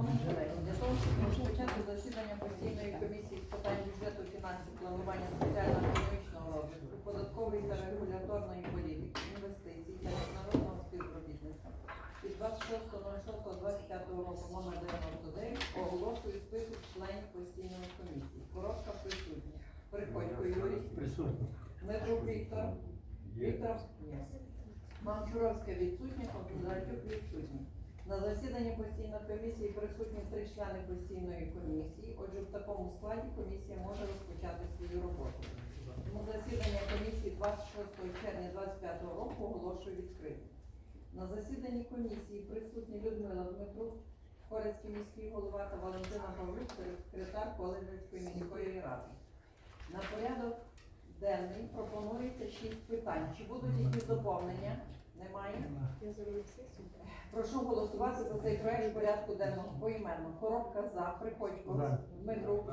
Шановні колеги, для того, щоб розпочати засідання постійної комісії з питань бюджету, фінансів, планування соціально-економічного розвитку, податкової та регуляторної політики, інвестицій та міжнародного співробітництва від 26.06.25 року номер 99 оголошую список членів постійної комісії. Коротка присутня. Приходько Юрій, Присутні. Дмитрук Віктор, Віктор Ні. Манчуровська відсутня, Конкузарчук відсутній. На засіданні постійної комісії присутні три члени постійної комісії. Отже, в такому складі комісія може розпочати свою роботу. Тому засідання комісії 26 червня 2025 року оголошую відкритим. На засіданні комісії присутні Людмила Дмитрук, Хорецький міський голова та Валентина Павлюк, секретар Коледжівської міської ради. На порядок денний пропонується шість питань. Чи будуть якісь доповнення? Немає. Прошу голосувати за цей проект порядку денного поіменно. Коробка за, Приходько. Дмитрук,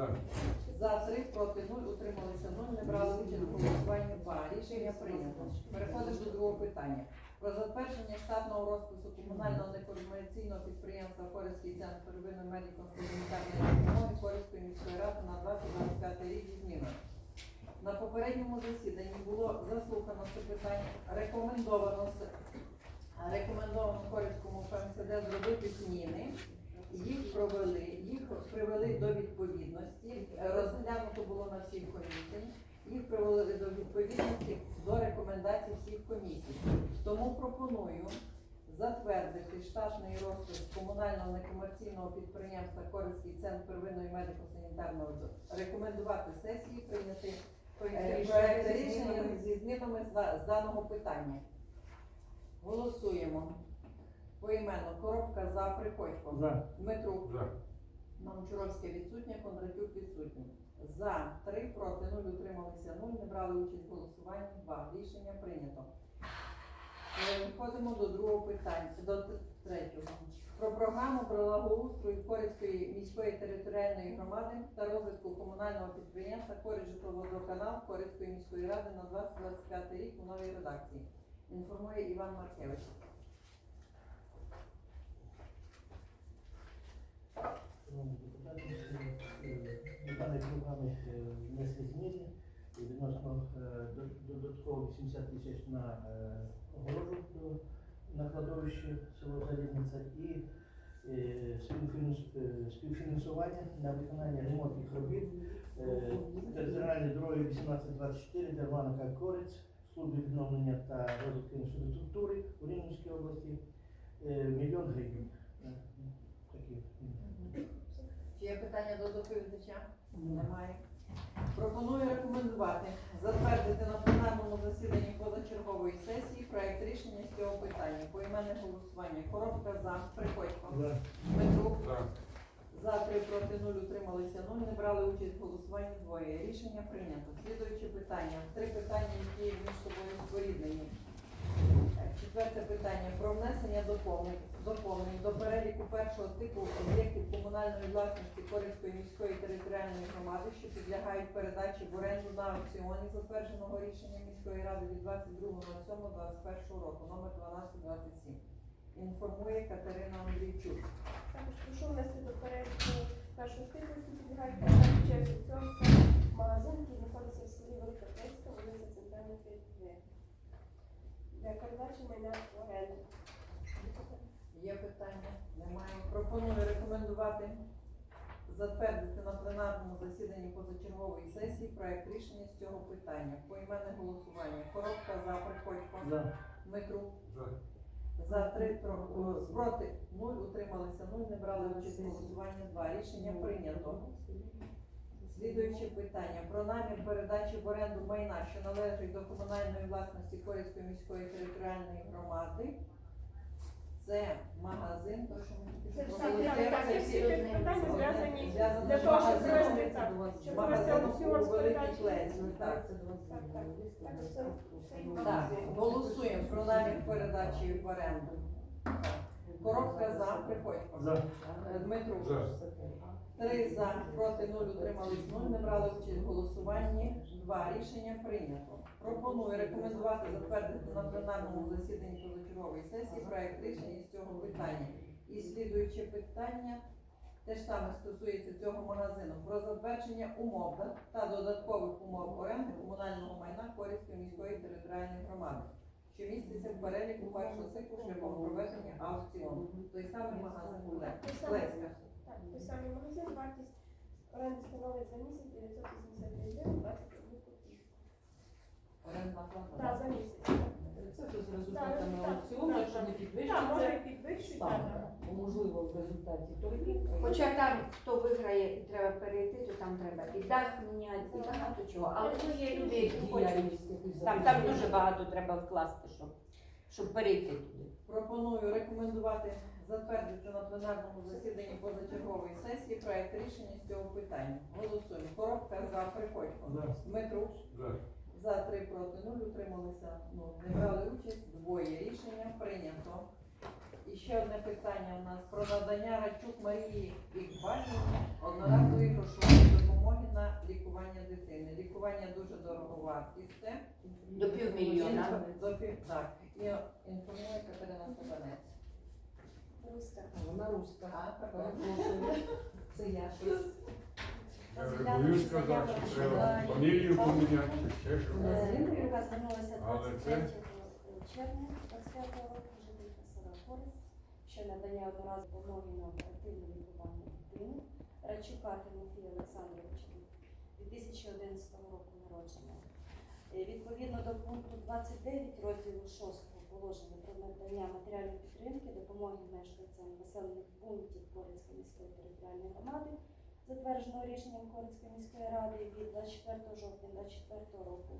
за три, проти нуль, утрималися нуль, не брали участь у голосуванні два. Рішення прийнято. Переходимо до другого питання. Про затвердження штатного розпису комунального некомерційного підприємства Корейський центр первинної медико-санітарної допомоги Корейської міської ради на 2025 рік зі змінами. На попередньому засіданні було заслухано це питання, рекомендовано рекомендовано Корейському ФМСД зробити зміни. Їх провели, їх привели до відповідності. Розглянуто було на всіх комісіях. Їх привели до відповідності до рекомендацій всіх комісій. Тому пропоную затвердити штатний розпис комунального некомерційного підприємства Корейський центр первинної медико-санітарної рекомендувати сесії прийняти е, рішення зі змінами з даного питання. Голосуємо. Поіменно. Коробка за Приходько. За. Дмитрук. За. Намчуровська відсутня, Кондратюк відсутній. За 3, проти 0, утрималися 0, не брали участь в голосуванні 2. Рішення прийнято. Е, Входимо до другого питання, до третього. Про програму про благоустрою Корицької міської територіальної громади та розвитку комунального підприємства Корич житловодоканал Корицької міської ради на 2025 рік у новій редакції. Інформує Іван Маркевич. Е, до даної програми е, внесли зміни відносно е, додатково 80 тисяч на е, огорожу на кладовище село Залізниця і е, е, співфінансування на виконання ремонтних робіт територіальної дороги 1824 Дерманка Корець, служби відновлення та розвитку інфраструктури у Рівненській області е, мільйон гривень. Чи є питання до доповідача? Немає. Пропоную рекомендувати затвердити на пленарному засіданні позачергової сесії проект рішення з цього питання. Поіменне голосування. Коробка за. Приходько. За. Дмитрук. За. За три проти нуль утрималися нуль. Не брали участь в голосуванні двоє. Рішення прийнято. Слідуюче питання. Три питання, які між собою споріднені. Четверте питання про внесення доповнень, доповнень до переліку першого типу об'єктів комунальної власності Корівської міської територіальної громади, що підлягають передачі в оренду на аукціоні затвердженого рішення міської ради від 22.07.21 року, номер 1227. Інформує Катерина Андрійчук. Також прошу внести до переліку першого типу, які підлягають передачі через аукціон. Це магазин, який знаходиться в селі Велика Пецька, вулиця Центральна 32. Для передачі майна в оренду. Є питання? Немає. Пропоную рекомендувати затвердити на пленарному засіданні позачергової сесії проект рішення з цього питання. Поіменне голосування. Коробка за приходько. За. Дмитрук. За. За три о, проти нуль, утрималися нуль, не брали участь у голосуванні два. Рішення прийнято. Слідуюче питання про намір передачі в оренду майна, що належить до комунальної власності Корейської міської територіальної громади. Це магазин, то що ми Це тільки все так, це всі питання зв'язані для того, щоб провести так, щоб провести аукціон з передачі. Так. Так, так. Так, голосуємо про намір передачі в оренду. Коробка за, приходько. За. Е, Дмитрук. За. Три за, проти нуль, утримались нуль, не брали участь в голосуванні. Два. Рішення прийнято. Пропоную рекомендувати затвердити на пленарному засіданні позачергової сесії проект рішення з цього питання. І слідуюче питання те ж саме стосується цього магазину, про затвердження умов та додаткових умов оренди комунального майна Корівської міської територіальної громади, що міститься в переліку першого циклу шляхом проведення аукціону. Той самий магазин Ле- Леська. Так, той самий магазин, вартість оренди становить за місяць 983 гривень 20 копійок. Орендна плата. Так, за місяць. Це вже з на результатами аукціону, якщо не Так, може і можливо в результаті торгів. Хоча там хто виграє і треба перейти, то там треба і дах міняти, і багато чого. Але то є люди, які хочуть. Там, там дуже багато треба вкласти, щоб, щоб перейти туди. Пропоную рекомендувати затвердити на пленарному засіданні позачергової сесії проект рішення з цього питання. Голосуємо. Коробка за Приходько. За. Дмитрук. За три проти нуль утрималися. Ну, не брали участь. Двоє рішення прийнято. І ще одне питання у нас про надання Рачук Марії Ікбальівні одноразової грошової допомоги на лікування дитини. Лікування дуже дороговартісне. До півмільйона. До пів, так. І інформує Катерина Степанець. Руська. Вона руська. А, так. Це я щось. Сказати, що треба фамілію поміняти, ще що. Е, звернулася Але 23 червня 25 року, користь, що надання одноразового на оперативне лікування дитини, Рачука Тимофія Олександровича 2011 року народження. Е, відповідно до пункту 29 розділу 6 положення про надання матеріальної підтримки, допомоги мешканцям населених пунктів Корицької міської територіальної громади, затвердженого рішенням Коринської міської ради від 24 жовтня 2024 року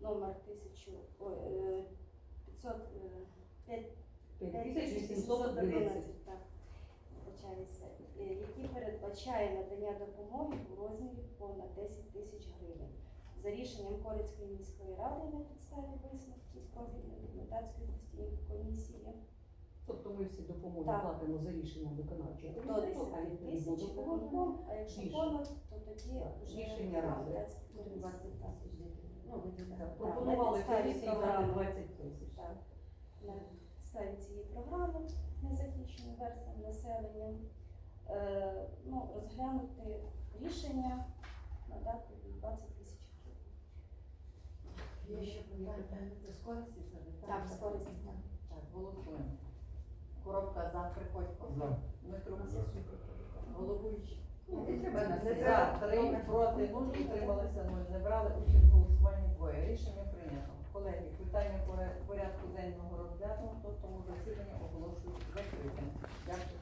номер 1500 5811, так, е, який передбачає надання допомоги у розмірі понад 10 тисяч гривень за рішенням Корицької міської ради на підставі висновки профільної депутатської постійної комісії Тобто ми всі допомоги Так. платимо за рішенням виконавчого до а 10 тисяч допомоги. а якщо понад, то тоді вже Рішення ради. депутатська комісія. Ну, ви так, Пропонували комісії програми. 20 тисяч. Так цієї програми незахищеним верствам населення е, ну, розглянути рішення надати їй 20 тисяч гривень. Є ще питання? Це з користі Так, так. Так, голосуємо. Коробка за Приходько. За. Дмитрук. За. Головуючий. Не За три проти нуль утрималися нуль. Не брали участь в голосуванні двоє. Рішення прийнято. Колеги, питання порядку денного розглянуто, тому засідання оголошую закритим. Дякую.